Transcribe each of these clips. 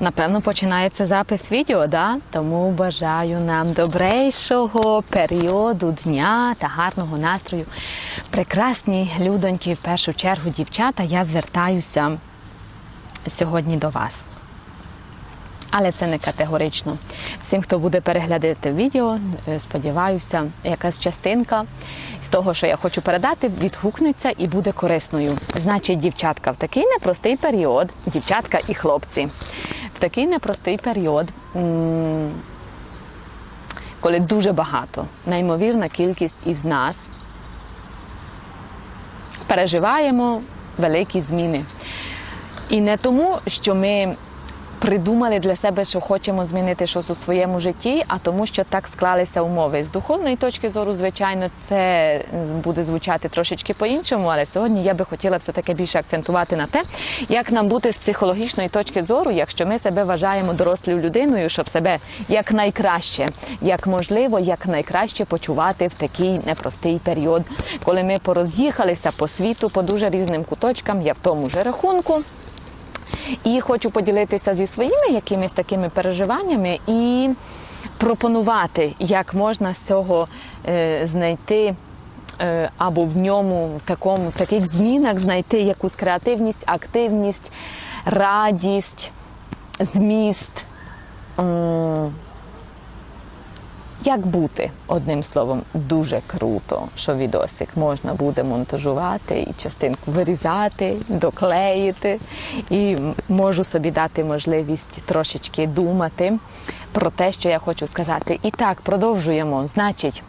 Напевно, починається запис відео, да? тому бажаю нам добрейшого періоду дня та гарного настрою. Прекрасні людоньки, в першу чергу, дівчата, я звертаюся сьогодні до вас. Але це не категорично. Всім, хто буде переглядати відео, е, сподіваюся, якась частинка з того, що я хочу передати, відгукнеться і буде корисною. Значить, дівчатка, в такий непростий період, дівчатка і хлопці, такий непростий період, коли дуже багато, неймовірна кількість із нас переживаємо великі зміни. І не тому, що ми придумали для себе, що хочемо змінити щось у своєму житті, а тому, що так склалися умови. З духовної точки зору, звичайно, це буде звучати трошечки по-іншому, але сьогодні я би хотіла все-таки більше акцентувати на те, як нам бути з психологічної точки зору, якщо ми себе вважаємо дорослою людиною, щоб себе як найкраще, як можливо, як найкраще почувати в такий непростий період, коли ми пороз'їхалися по світу по дуже різним куточкам. Я в тому ж рахунку. І хочу поділитися зі своїми якимись такими переживаннями і пропонувати, як можна з цього е, знайти. е, Або в ньому в такому в таких змінах знайти якусь креативність, активність, радість, зміст. Як бути одним словом, дуже круто, що відосик можна буде монтажувати і частинку вирізати, доклеїти. І можу собі дати можливість трошечки думати про те, що я хочу сказати. І так, продовжуємо. Значить,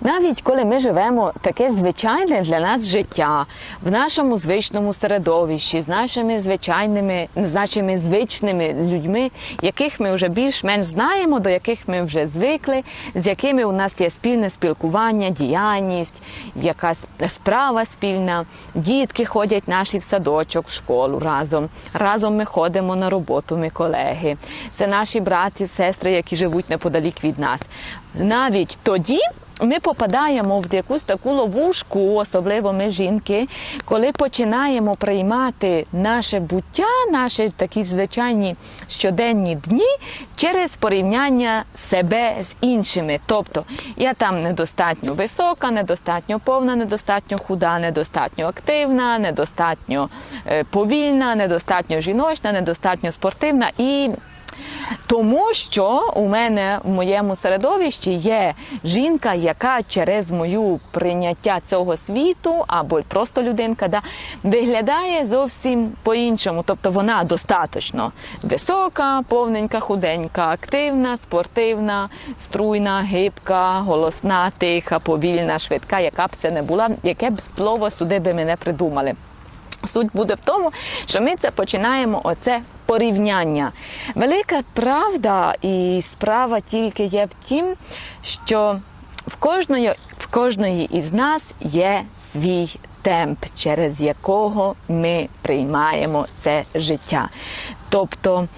навіть коли ми живемо таке звичайне для нас життя в нашому звичному середовищі, з нашими звичайними, з нашими звичними людьми, яких ми вже більш-менш знаємо, до яких ми вже звикли, з якими у нас є спільне спілкування, діяльність, якась справа спільна. Дітки ходять наші в садочок, в школу разом. Разом ми ходимо на роботу, ми колеги. Це наші браті, сестри, які живуть неподалік від нас. Навіть тоді ми попадаємо в якусь таку ловушку, особливо ми жінки, коли починаємо приймати наше буття, наші такі звичайні щоденні дні через порівняння себе з іншими. Тобто я там недостатньо висока, недостатньо повна, недостатньо худа, недостатньо активна, недостатньо е, повільна, недостатньо жіночна, недостатньо спортивна і. Тому що у мене в моєму середовищі є жінка, яка через мою прийняття цього світу, або просто людинка, да, виглядає зовсім по-іншому. Тобто вона достатньо висока, повненька, худенька, активна, спортивна, струйна, гибка, голосна, тиха, повільна, швидка, яка б це не була, яке б слово сюди би ми не придумали. Суть буде в тому, що ми це починаємо оце порівняння. Велика правда і справа тільки є в тім, що в кожної, в кожної із нас є свій темп, через якого ми приймаємо це життя. Тобто,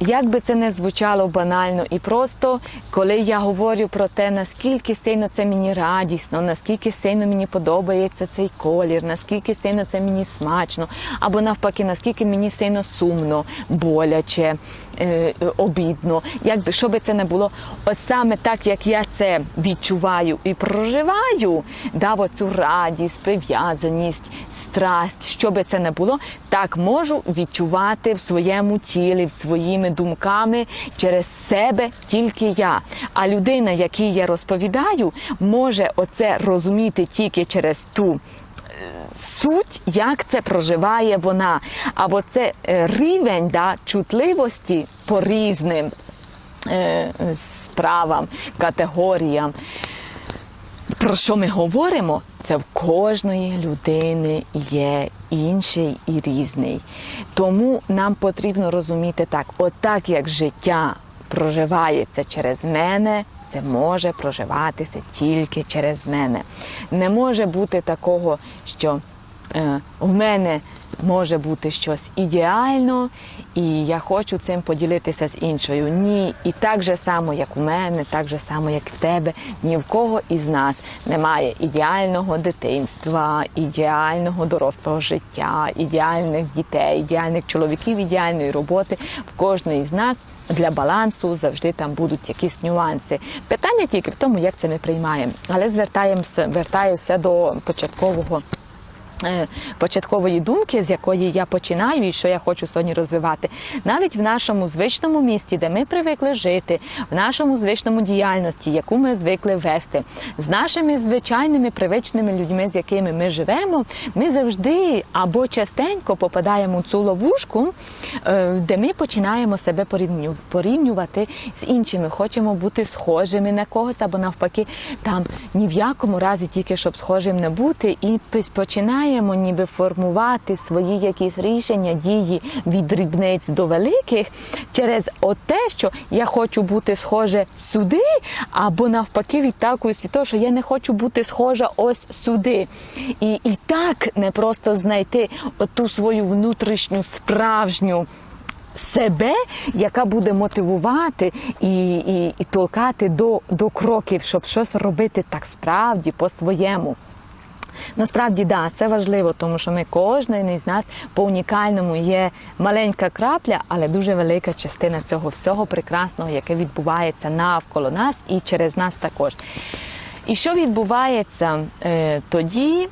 як би це не звучало банально і просто, коли я говорю про те, наскільки сильно це мені радісно, наскільки сильно мені подобається цей колір, наскільки сильно це мені смачно, або навпаки, наскільки мені сильно сумно, боляче, е, обідно, як би що би це не було, от саме так, як я це відчуваю і проживаю, дав оцю радість, прив'язаність, страсть, що би це не було, так можу відчувати в своєму тілі, в своїми думками через себе тільки я. А людина, якій я розповідаю, може оце розуміти тільки через ту. е, Суть, як це проживає вона, або це е, рівень да, чутливості по різним е, справам, категоріям. Про що ми говоримо? Це в кожної людини є інший і різний. Тому нам потрібно розуміти так: отак як життя проживається через мене, це може проживатися тільки через мене. Не може бути такого, що е, в мене може бути щось ідеально, і я хочу цим поділитися з іншою. Ні, і так же само, як у мене, так же само, як в тебе, ні в кого із нас немає ідеального дитинства, ідеального дорослого життя, ідеальних дітей, ідеальних чоловіків, ідеальної роботи. В кожної з нас для балансу завжди там будуть якісь нюанси. Питання тільки в тому, як це ми приймаємо. Але звертаємося, вертаюся до початкового. Е, Початкової думки, з якої я починаю і що я хочу сьогодні розвивати, навіть в нашому звичному місті, де ми привикли жити, в нашому звичному діяльності, яку ми звикли вести, з нашими звичайними привичними людьми, з якими ми живемо, ми завжди або частенько попадаємо в цю ловушку, е, де ми починаємо себе порівнювати з іншими. Хочемо бути схожими на когось, або навпаки, там ні в якому разі тільки щоб схожим не бути, і пис- починаємо ніби формувати свої якісь рішення, дії від дрібниць до великих через те, що я хочу бути схоже сюди, або навпаки відтакуюсь від того, що я не хочу бути схожа ось сюди. І, і так не просто знайти оту свою внутрішню справжню себе, яка буде мотивувати і, і, і толкати до, до кроків, щоб щось робити так справді по-своєму. Насправді, да, це важливо, тому що ми кожен із нас по унікальному є маленька крапля, але дуже велика частина цього всього прекрасного, яке відбувається навколо нас і через нас також. І що відбувається е, тоді,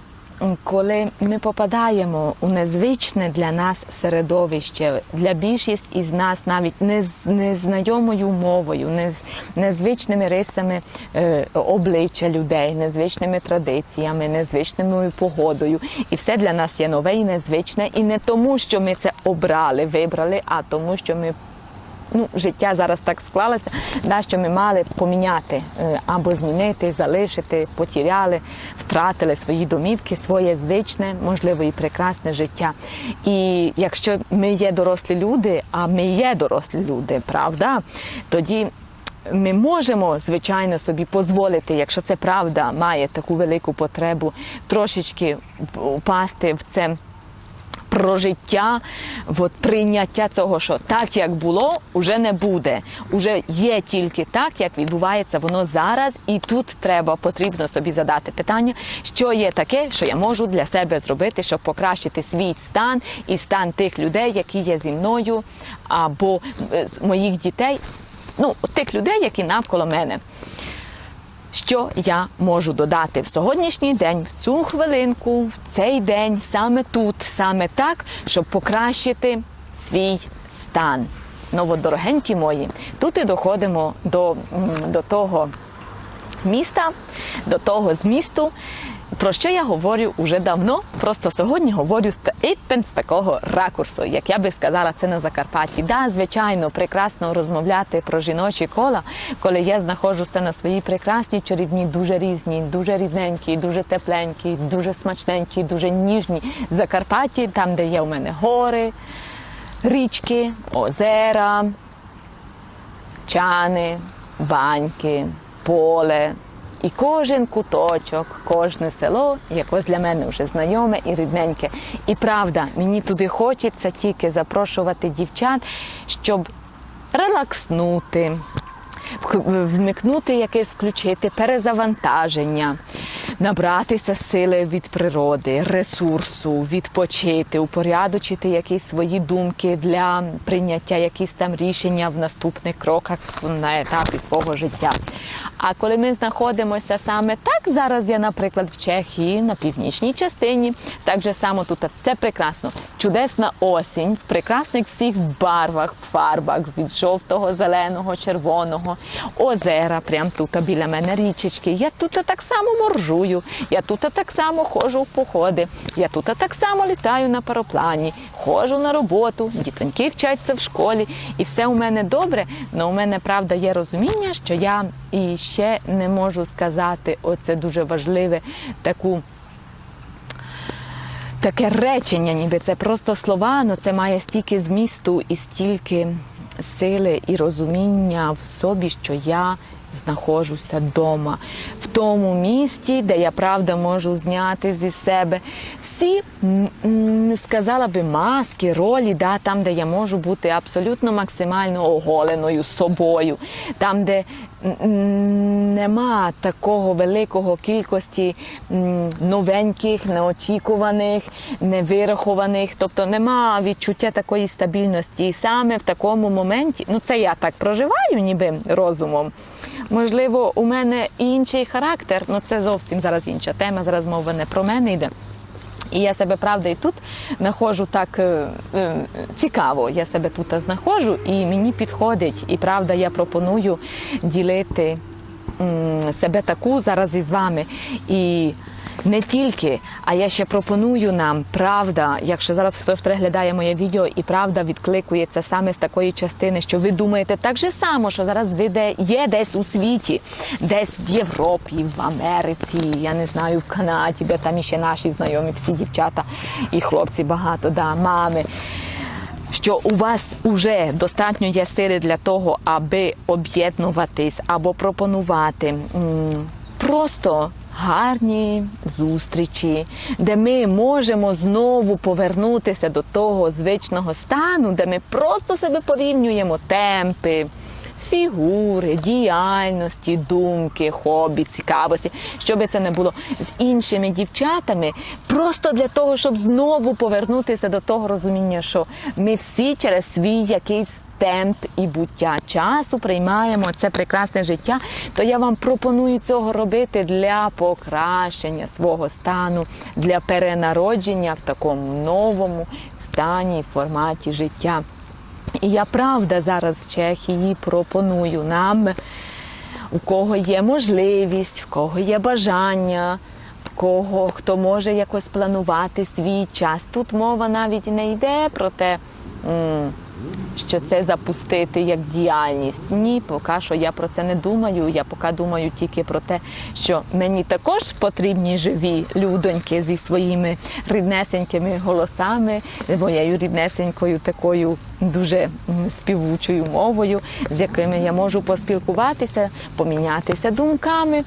коли ми попадаємо у незвичне для нас середовище, для більшість із нас навіть не незнайомою мовою, не з незвичними рисами е, обличчя людей, незвичними традиціями, незвичною погодою. І все для нас є нове і незвичне. І не тому, що ми це обрали, вибрали, а тому, що ми ну, життя зараз так склалося, да, що ми мали поміняти е, або змінити, залишити, потіряли, втратили свої домівки, своє звичне, можливо, і прекрасне життя. І якщо ми є дорослі люди, а ми є дорослі люди, правда, тоді. Ми можемо, звичайно, собі дозволити, якщо це правда, має таку велику потребу, трошечки впасти в це про життя, от прийняття цього, що так як було, уже не буде. Уже є тільки так, як відбувається воно зараз, і тут треба потрібно собі задати питання, що є таке, що я можу для себе зробити, щоб покращити свій стан і стан тих людей, які є зі мною, або е, моїх дітей, ну тих людей, які навколо мене що я можу додати в сьогоднішній день, в цю хвилинку, в цей день, саме тут, саме так, щоб покращити свій стан. Ну, от, дорогенькі мої, тут і доходимо до, до того міста, до того змісту, про що я говорю уже давно. Просто сьогодні говорю з такого ракурсу, як я би сказала, це на Закарпатті. Да, звичайно, прекрасно розмовляти про жіночі кола, коли я знаходжуся на своїй прекрасній чарівній, дуже різні, дуже рідненькі, дуже тепленькі, дуже смачненькі, дуже ніжні Закарпатті, там, де є у мене гори, річки, озера, чани, баньки, поле. І кожен куточок, кожне село якось для мене вже знайоме і рідненьке. І правда, мені туди хочеться тільки запрошувати дівчат, щоб релакснути, вмикнути якесь, включити перезавантаження, набратися сили від природи, ресурсу, відпочити, упорядочити якісь свої думки для прийняття якісь там рішення в наступних кроках на етапі свого життя. А коли ми знаходимося саме так, зараз я, наприклад, в Чехії на північній частині, так же само тут все прекрасно. Чудесна осінь в прекрасних всіх барвах, фарбах від жовтого, зеленого, червоного, озера, прямо тут біля мене річечки. Я тут так само моржую, я тут так само ходжу в походи, я тут так само літаю на пароплані, ходжу на роботу, дітоньки вчаться в школі, і все у мене добре. але у мене правда є розуміння, що я і ще не можу сказати, оце дуже важливе таку. Таке речення, ніби це просто слова, але це має стільки змісту і стільки сили і розуміння в собі, що я знаходжуся вдома, в тому місті, де я правда можу зняти зі себе м, не сказала би маски, ролі, да, там, де я можу бути абсолютно максимально оголеною собою, там, де нема такого великого кількості новеньких, неочікуваних, невирахованих, тобто нема відчуття такої стабільності. І саме в такому моменті, ну це я так проживаю, ніби розумом. Можливо, у мене інший характер, ну це зовсім зараз інша тема. Зараз мова не про мене йде. І я себе правда і тут знаходжу так е, е, цікаво. Я себе тут знаходжу, і мені підходить. І правда, я пропоную ділити м, себе таку зараз із вами. І не тільки, а я ще пропоную нам правда, якщо зараз хтось переглядає моє відео і правда відкликується саме з такої частини, що ви думаєте так же само, що зараз ви є десь у світі, десь в Європі, в Америці, я не знаю, в Канаді, де там іще наші знайомі, всі дівчата і хлопці багато, да, мами. Що у вас вже достатньо є сили для того, аби об'єднуватись або пропонувати просто гарні зустрічі, де ми можемо знову повернутися до того звичного стану, де ми просто себе порівнюємо темпи. Фігури, діяльності, думки, хобі, цікавості, щоб це не було з іншими дівчатами, просто для того, щоб знову повернутися до того розуміння, що ми всі через свій якийсь темп і буття часу приймаємо це прекрасне життя, то я вам пропоную цього робити для покращення свого стану, для перенародження в такому новому стані, форматі життя. І я правда зараз в Чехії пропоную нам, у кого є можливість, в кого є бажання, кого хто може якось планувати свій час. Тут мова навіть не йде про те, що це запустити як діяльність. Ні, поки що я про це не думаю. Я поки думаю тільки про те, що мені також потрібні живі людоньки зі своїми ріднесенькими голосами, моєю ріднесенькою такою дуже співучою мовою, з якими я можу поспілкуватися, помінятися думками.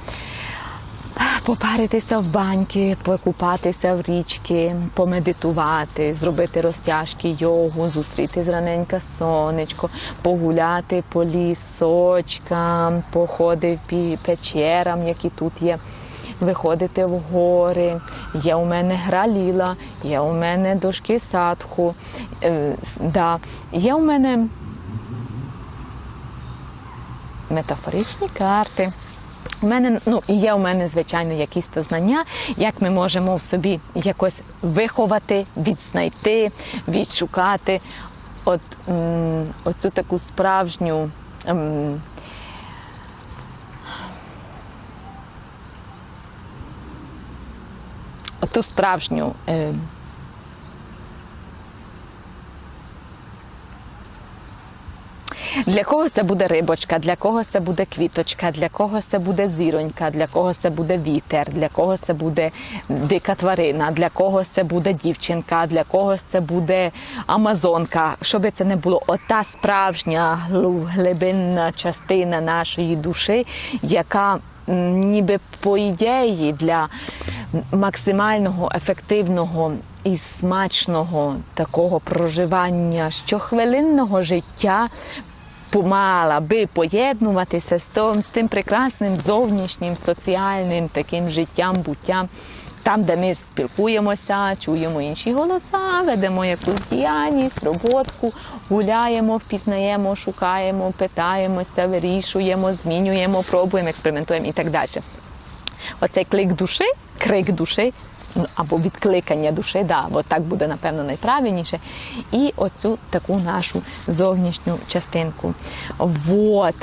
Попаритися в баньки, покупатися в річки, помедитувати, зробити розтяжки йогу, зустріти зраненька сонечко, погуляти по лісочкам, походи в печерам, які тут є. Виходити в гори, є у мене гра ліла, є у мене дошки садху, е, да. є у мене метафоричні карти. У мене ну і є у мене звичайно якісь то знання, як ми можемо в собі якось виховати, відзнайти, відшукати от м, оцю таку справжню. м, Оту справжню е, Для когось це буде рибочка, для когось це буде квіточка, для когось це буде зіронька, для когось це буде вітер, для когось це буде дика тварина, для когось це буде дівчинка, для когось це буде амазонка. Щоб це не було ота справжня глибинна частина нашої душі, яка ніби по ідеї для максимального ефективного і смачного такого проживання щохвилинного життя помала би поєднуватися з тим, з тим прекрасним зовнішнім соціальним таким життям, буттям. Там, де ми спілкуємося, чуємо інші голоса, ведемо якусь діяльність, роботку, гуляємо, впізнаємо, шукаємо, питаємося, вирішуємо, змінюємо, пробуємо, експериментуємо і так далі. Оцей клик душі, крик душі або відкликання душі, да, бо так буде напевно найправильніше. І оцю таку нашу зовнішню частинку. Вот.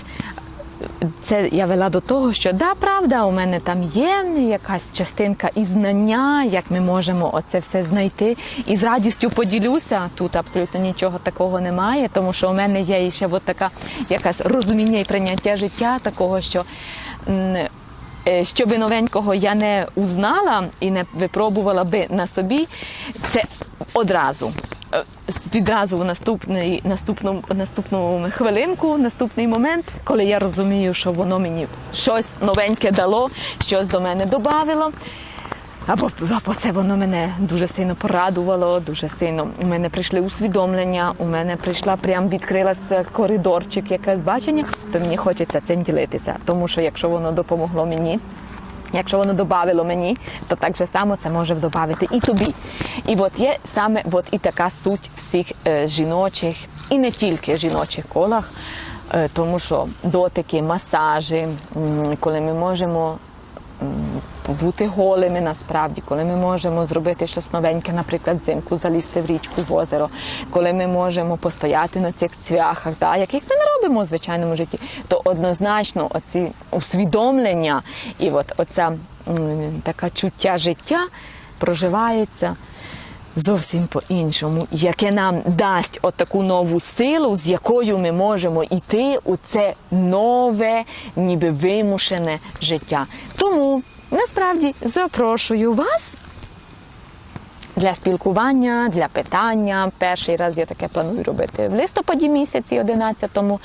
Це я вела до того, що да, правда, у мене там є якась частинка і знання, як ми можемо оце все знайти. І з радістю поділюся. Тут абсолютно нічого такого немає, тому що у мене є ще от така якась розуміння і прийняття життя, такого, що. Е, Що би новенького я не узнала і не випробувала би на собі, це одразу. Е, Відразу в наступний, наступну, наступну хвилинку, наступний момент, коли я розумію, що воно мені щось новеньке дало, щось до мене додавило. Або, або це воно мене дуже сильно порадувало, дуже сильно у мене прийшли усвідомлення, у мене прийшла прям відкрилася коридорчик, якесь бачення, то мені хочеться цим ділитися. Тому що якщо воно допомогло мені, Якщо воно додавало мені, то так же само це може додати і тобі. І от є саме от і така суть всіх е, жіночих, і не тільки жіночих колах, е, тому що дотики, масажі, коли ми можемо м, бути голими насправді, коли ми можемо зробити щось новеньке, наприклад, взимку залізти в річку, в озеро, коли ми можемо постояти на цих цвяхах, да, яких ми не робимо в звичайному житті, то однозначно оці усвідомлення і от оця така чуття життя проживається. Зовсім по-іншому, яке нам дасть отаку нову силу, з якою ми можемо йти у це нове, ніби вимушене життя. Тому насправді запрошую вас для спілкування, для питання. Перший раз я таке планую робити в листопаді місяці, 11-му.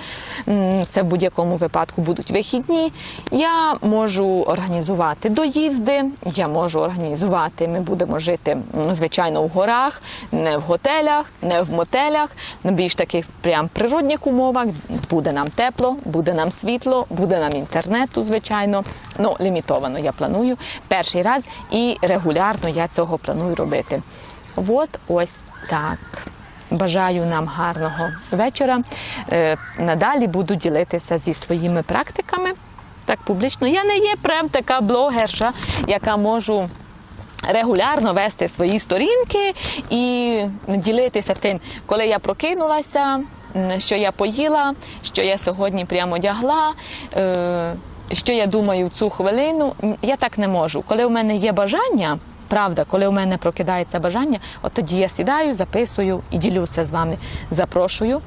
Це в будь-якому випадку будуть вихідні. Я можу організувати доїзди, я можу організувати. Ми будемо жити звичайно в горах, не в готелях, не в мотелях, на більш таких прям природних умовах. Буде нам тепло, буде нам світло, буде нам інтернету, звичайно. Ну, лімітовано я планую перший раз і регулярно я цього планую робити. От ось так. Бажаю нам гарного вечора. Е, Надалі буду ділитися зі своїми практиками. Так публічно. Я не є прям така блогерша, яка можу регулярно вести свої сторінки і ділитися тим, коли я прокинулася, що я поїла, що я сьогодні прямо одягла. Що я думаю в цю хвилину, я так не можу. Коли в мене є бажання, правда, коли у мене прокидається бажання, от тоді я сідаю, записую і ділюся з вами, запрошую.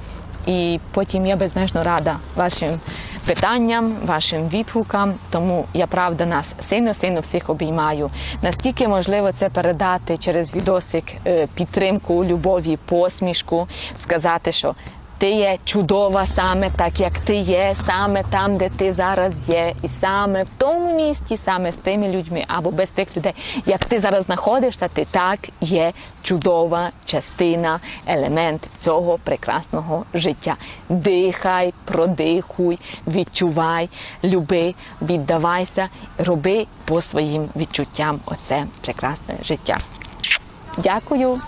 І потім я безмежно рада вашим питанням, вашим відгукам. Тому я правда нас сильно-сильно всіх обіймаю. Наскільки можливо це передати через відосик е, підтримку, любові, посмішку, сказати, що ти є чудова саме так, як ти є, саме там, де ти зараз є, і саме в тому місті, саме з тими людьми або без тих людей, як ти зараз знаходишся, ти так є чудова частина, елемент цього прекрасного життя. Дихай, продихуй, відчувай, люби, віддавайся, роби по своїм відчуттям оце прекрасне життя. Дякую